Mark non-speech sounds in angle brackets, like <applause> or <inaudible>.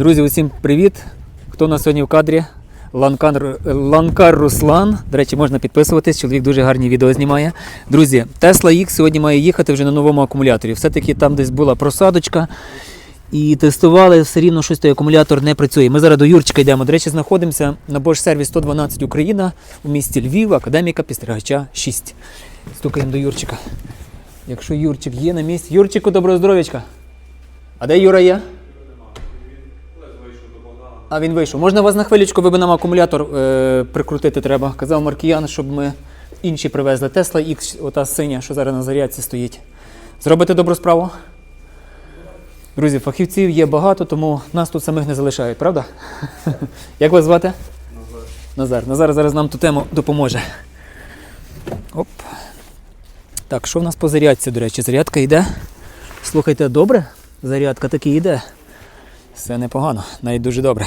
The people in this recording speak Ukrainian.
Друзі, усім привіт! Хто у нас сьогодні в кадрі? Ланкар, Ланкар Руслан. До речі, можна підписуватись, чоловік дуже гарні відео знімає. Друзі, Tesla X сьогодні має їхати вже на новому акумуляторі. Все-таки там десь була просадочка. І тестували, все рівно щось той акумулятор не працює. Ми зараз до Юрчика йдемо. До речі, знаходимося на Bosch Service 112 Україна у місті Львів, академіка Пістригача 6. Стукаємо до Юрчика. Якщо Юрчик є на місці. Юрчику, доброго здоров'ячка. А де Юра є? А він вийшов. Можна вас на хвилечку, ви би нам акумулятор е, прикрутити треба. Казав Маркіян, щоб ми інші привезли. Tesla X, ота синя, що зараз на зарядці стоїть. Зробите добру справу? Друзі, фахівців є багато, тому нас тут самих не залишають, правда? <laughs> Як вас звати? Назар. Назар. Назар зараз нам ту тему допоможе. Оп. Так, що в нас по зарядці, до речі? Зарядка йде. Слухайте, добре? Зарядка таки йде. Все непогано, навіть дуже добре.